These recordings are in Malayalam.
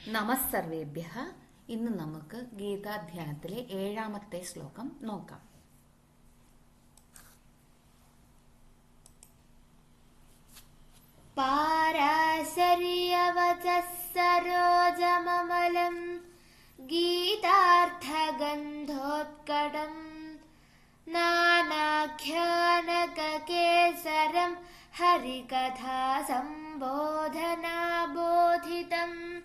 നമസ്സർവേഭ്യ. ഇന്ന് നമുക്ക് ഗീതാധ്യാനത്തിലെ ഏഴാമത്തെ ശ്ലോകം നോക്കാം. പാരാശര്യവചസരോജമലം ഗീതാർത്ഥഗന്ധോത്കടം നാനാഖ്യാനകേസരം ഹരികഥാസംബോധനാബോധിതം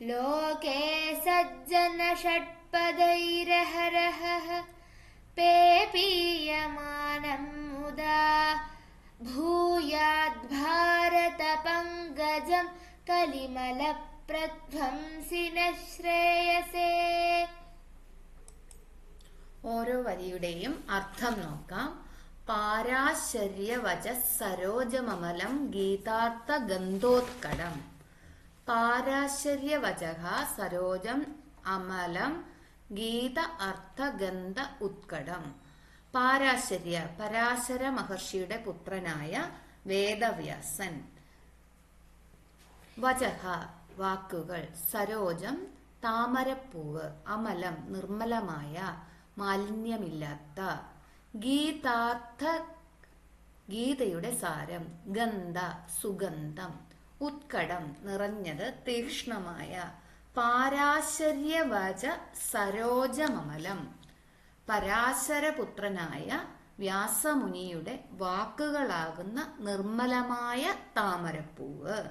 लोके सज्जन षट्पदैरहरहः पेपीयमानम् मुदा भूयाद्भारतपङ्कजम् कलिमलप्रध्वंसिन ശ്രേയസേ ഓരോ വരിയുടെയും അർത്ഥം നോക്കാം പാരാശര്യവച സരോജമമലം ഗീതാർത്ഥ ഗന്ധോത്കടം പാരാശര്യവചക സരോജം അമലം ഗീത അർത്ഥഗന്ധ ഉത്കടം. പാരാശര്യ പരാശര മഹർഷിയുടെ പുത്രനായ വേദവ്യാസൻ. വചഹ വാക്കുകൾ സരോജം താമരപ്പൂവ് അമലം നിർമ്മലമായ മാലിന്യമില്ലാത്ത ഗീതാർത്ഥ ഗീതയുടെ സാരം ഗന്ധ സുഗന്ധം ഉത്കടം നിറഞ്ഞത് തീക്ഷ്ണമായ പാരാശര്യവച സരോജമമലം. പരാശരപുത്രനായ വ്യാസമുനിയുടെ വാക്കുകളാകുന്ന നിർമ്മലമായ താമരപ്പൂവ്.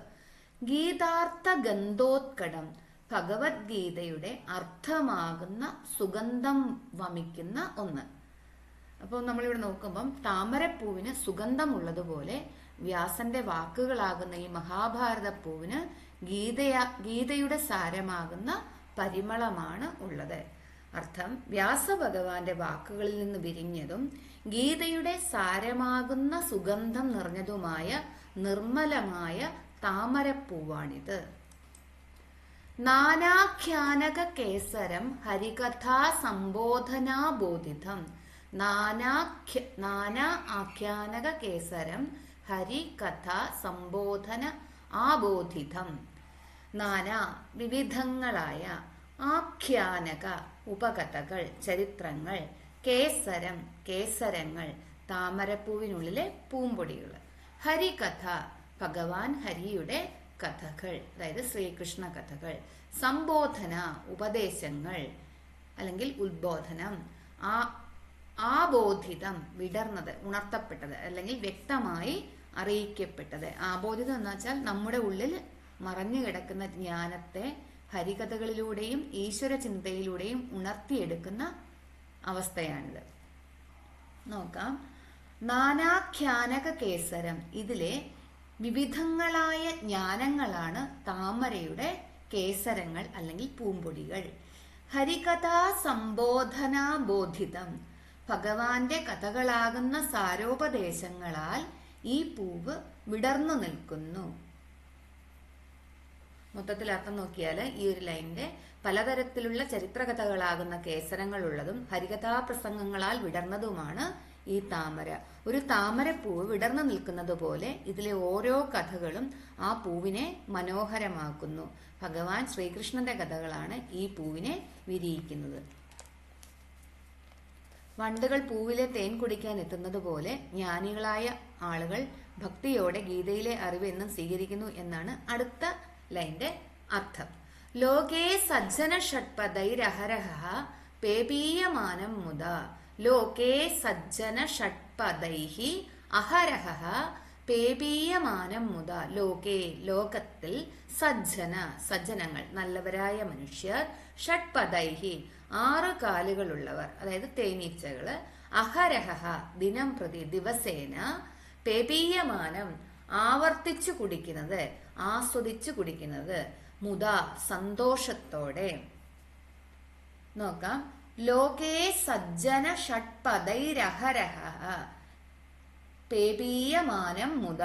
ഗീതാർത്ഥ ഗന്ധോത്കടം ഭഗവത്ഗീതയുടെ അർത്ഥമാകുന്ന സുഗന്ധം വമിക്കുന്ന ഒന്ന്. അപ്പോൾ നമ്മളിവിടെ നോക്കുമ്പം താമരപ്പൂവിന് സുഗന്ധമുള്ളതുപോലെ വ്യാസന്റെ വാക്കുകളാകുന്ന ഈ മഹാഭാരത പൂവിന് ഗീതയ ഗീതയുടെ സാരമാകുന്ന പരിമളമാണ് ഉള്ളത്. അർത്ഥം വ്യാസഭഗവാന്റെ വാക്കുകളിൽ നിന്ന് വിരിഞ്ഞതും ഗീതയുടെ സാരമാകുന്ന സുഗന്ധം നിറഞ്ഞതുമായ നിർമ്മലമായ താമരപ്പൂവാണിത്. നാനാഖ്യാനക കേസരം ഹരികഥാ സംബോധനാബോധിതം നാനാ ആഖ്യാനക കേസരം ഹരി കഥ സംബോധന ആബോധിതം. നാനാ വിവിധങ്ങളായ ആഖ്യാനക ഉപകഥകൾ ചരിത്രങ്ങൾ കേസരം കേസരങ്ങൾ താമരപ്പൂവിനുള്ളിലെ പൂമ്പൊടികൾ. ഹരികഥ ഭഗവാൻ ഹരിയുടെ കഥകൾ അതായത് ശ്രീകൃഷ്ണ കഥകൾ. സംബോധന ഉപദേശങ്ങൾ അല്ലെങ്കിൽ ഉദ്ബോധനം ആ ആബോധിതം വിടർന്നത് ഉണർത്തപ്പെട്ടത് അല്ലെങ്കിൽ വ്യക്തമായി അറിയിക്കപ്പെട്ടത്. ആബോധിതം എന്ന് വെച്ചാൽ നമ്മുടെ ഉള്ളിൽ മറഞ്ഞു കിടക്കുന്ന ജ്ഞാനത്തെ ഹരികഥകളിലൂടെയും ഈശ്വര ചിന്തയിലൂടെയും ഉണർത്തിയെടുക്കുന്ന അവസ്ഥയാണിത്. നോക്കാം. നാനാഖ്യാനക കേസരം ഇതിലെ വിവിധങ്ങളായ ജ്ഞാനങ്ങളാണ് താമരയുടെ കേസരങ്ങൾ അല്ലെങ്കിൽ പൂമ്പൊടികൾ. ഹരികഥാ സംബോധനാബോധിതം ഭഗവാന്റെ കഥകളാകുന്ന സാരോപദേശങ്ങളാൽ ഈ പൂവ് വിടർന്നു നിൽക്കുന്നു. മൊത്തത്തിൽ അർത്ഥം നോക്കിയാൽ ഈ ഒരു ലൈനിന്റെ പലതരത്തിലുള്ള ചരിത്രകഥകളാകുന്ന കേസരങ്ങളുള്ളതും ഹരികഥാപ്രസംഗങ്ങളാൽ വിടർന്നതുമാണ് ഈ താമര. ഒരു താമരപ്പൂവ് വിടർന്നു നിൽക്കുന്നത് പോലെ ഇതിലെ ഓരോ കഥകളും ആ പൂവിനെ മനോഹരമാക്കുന്നു. ഭഗവാൻ ശ്രീകൃഷ്ണന്റെ കഥകളാണ് ഈ പൂവിനെ വിരിയിക്കുന്നത്. വണ്ടുകൾ പൂവിലെ തേൻ കുടിക്കാൻ എത്തുന്നതുപോലെ ജ്ഞാനികളായ ആളുകൾ ഭക്തിയോടെ ഗീതയിലെ അറിവ് എന്നും സ്വീകരിക്കുന്നു എന്നാണ് അടുത്ത ലൈന്റെ അർത്ഥം. ലോകേ സജ്ജന ഷഡ്പദൈരഹരഹ പേപീയമാനം മുത ലോകേ സജ്ജന ഷഡ്പദൈഹി അഹരഹ പേപീയമാനം മുത ലോകേ ലോകത്തിൽ സജ്ജന സജ്ജനങ്ങൾ നല്ലവരായ മനുഷ്യർ ഷഡ്പദൈഹി ആറ് കാലുകളുള്ളവർ അതായത് തേനീച്ചകൾ അഹരഹ ദിനം പ്രതി ദിവസേന പേപീയമാനം ആവർത്തിച്ചു കുടിക്കുന്നത് ആസ്വദിച്ചു കുടിക്കുന്നത് മുത സന്തോഷത്തോടെ. നോക്കാം. ലോകേ സജ്ജന ഷഡ്പദൈരഹരഹ പേപീയമാനം മുത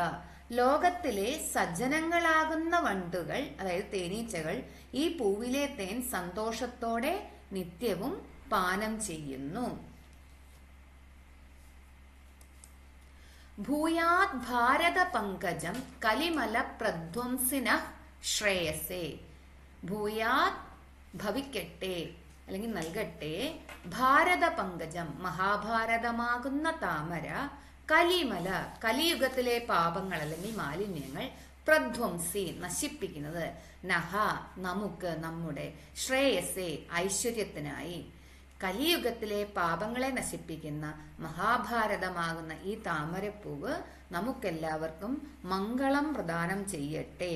ലോകത്തിലെ സജ്ജനങ്ങളാകുന്ന വണ്ടുകൾ അതായത് തേനീച്ചകൾ ഈ പൂവിലെ തേൻ സന്തോഷത്തോടെ നിത്യവും പാനം ചെയ്യുന്നു. ഭൂയാത് ഭാരത പങ്കജം കലിമല പ്രധ്വംസിന ശ്രേയസേ. ഭൂയാത് ഭവിക്കട്ടെ അല്ലെങ്കിൽ നൽകട്ടെ ഭാരത പങ്കജം മഹാഭാരതമാകുന്ന താമര കലിമല കലിയുഗത്തിലെ പാപങ്ങൾ അല്ലെങ്കിൽ മാലിന്യങ്ങൾ പ്രധ്വംസി നശിപ്പിക്കുന്നത്. നഹ നമുക്ക് നമ്മുടെ ശ്രേയസെ ഐശ്വര്യത്തിനായി. കലിയുഗത്തിലെ പാപങ്ങളെ നശിപ്പിക്കുന്ന മഹാഭാരതമാകുന്ന ഈ താമരപ്പൂവ് നമുക്കെല്ലാവർക്കും മംഗളം പ്രദാനം ചെയ്യട്ടെ.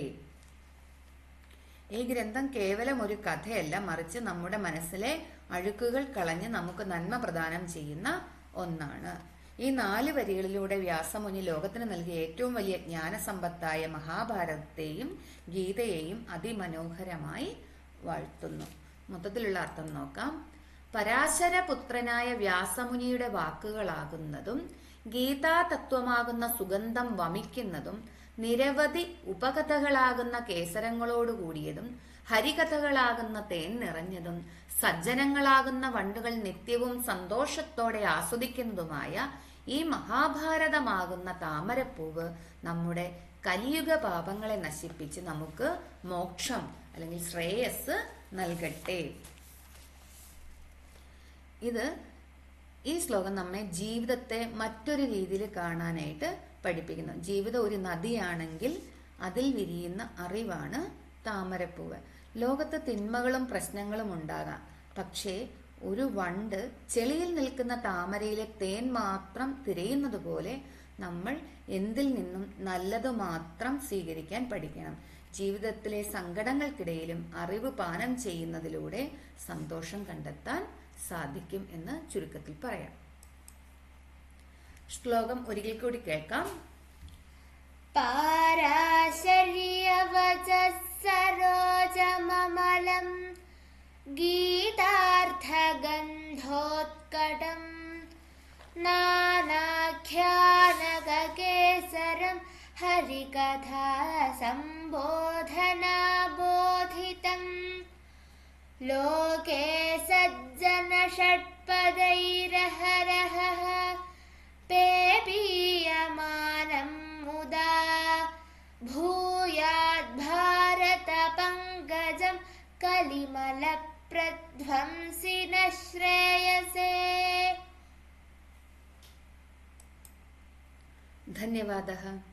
ഈ ഗ്രന്ഥം കേവലം ഒരു കഥയല്ല മറിച്ച് നമ്മുടെ മനസ്സിലെ അഴുക്കുകൾ കളഞ്ഞ് നമുക്ക് നന്മ പ്രദാനം ചെയ്യുന്ന ഒന്നാണ്. ഈ നാല് വരികളിലൂടെ വ്യാസമുനി ലോകത്തിന് നൽകിയ ഏറ്റവും വലിയ ജ്ഞാനസമ്പത്തായ മഹാഭാരതത്തെയും ഗീതയെയും അതിമനോഹരമായി വാഴ്ത്തുന്നു. മൊത്തത്തിലുള്ള അർത്ഥം നോക്കാം. പരാശരപുത്രനായ വ്യാസമുനിയുടെ വാക്കുകളാകുന്നതും ഗീതാ തത്വമാകുന്ന സുഗന്ധം വമിക്കുന്നതും നിരവധി ഉപകഥകളാകുന്ന കേസരങ്ങളോടുകൂടിയതും ഹരികഥകളാകുന്ന തേൻ നിറഞ്ഞതും സജ്ജനങ്ങളാകുന്ന വണ്ടുകൾ നിത്യവും സന്തോഷത്തോടെ ആസ്വദിക്കുന്നതുമായ ഈ മഹാഭാരതമാകുന്ന താമരപ്പൂവ് നമ്മുടെ കലിയുഗ പാപങ്ങളെ നശിപ്പിച്ച് നമുക്ക് മോക്ഷം അല്ലെങ്കിൽ ശ്രേയസ് നൽകട്ടെ. ഇത് ഈ ശ്ലോകം നമ്മെ ജീവിതത്തെ മറ്റൊരു രീതിയിൽ കാണാനായിട്ട് പഠിപ്പിക്കുന്നു. ജീവിതം ഒരു നദിയാണെങ്കിൽ അതിൽ വിരിയുന്ന അറിവാണ് താമരപ്പൂവ്. ലോകത്ത് തിന്മകളും പ്രശ്നങ്ങളും ഉണ്ടാകാം. പക്ഷേ ഒരു വണ്ട് ചെളിയിൽ നിൽക്കുന്ന താമരയിലെ തേൻ മാത്രം തിരയുന്നത് പോലെ നമ്മൾ എന്തിൽ നിന്നും നല്ലത് മാത്രം സ്വീകരിക്കാൻ പഠിക്കണം. ജീവിതത്തിലെ സങ്കടങ്ങൾക്കിടയിലും അറിവ് പാനം ചെയ്യുന്നതിലൂടെ സന്തോഷം കണ്ടെത്താൻ സാധിക്കും എന്ന് ചുരുക്കത്തിൽ പറയാം. ശ്ലോകം ഒരിക്കൽ കൂടി കേൾക്കാം. പാരാശര്യ गीतार्थगन्धोत्कटम् नानाख्यानककेसरं हरिकथा सम्बोधनाबोधितम् लोके सज्जनषट्पदैरहरहः पेपीयमानं मुदा भूयाद्भारतपङ्कजं कलिमलप्रध्वंसि प्रध्वंसिनः श्रेयसे। धन्यवादः।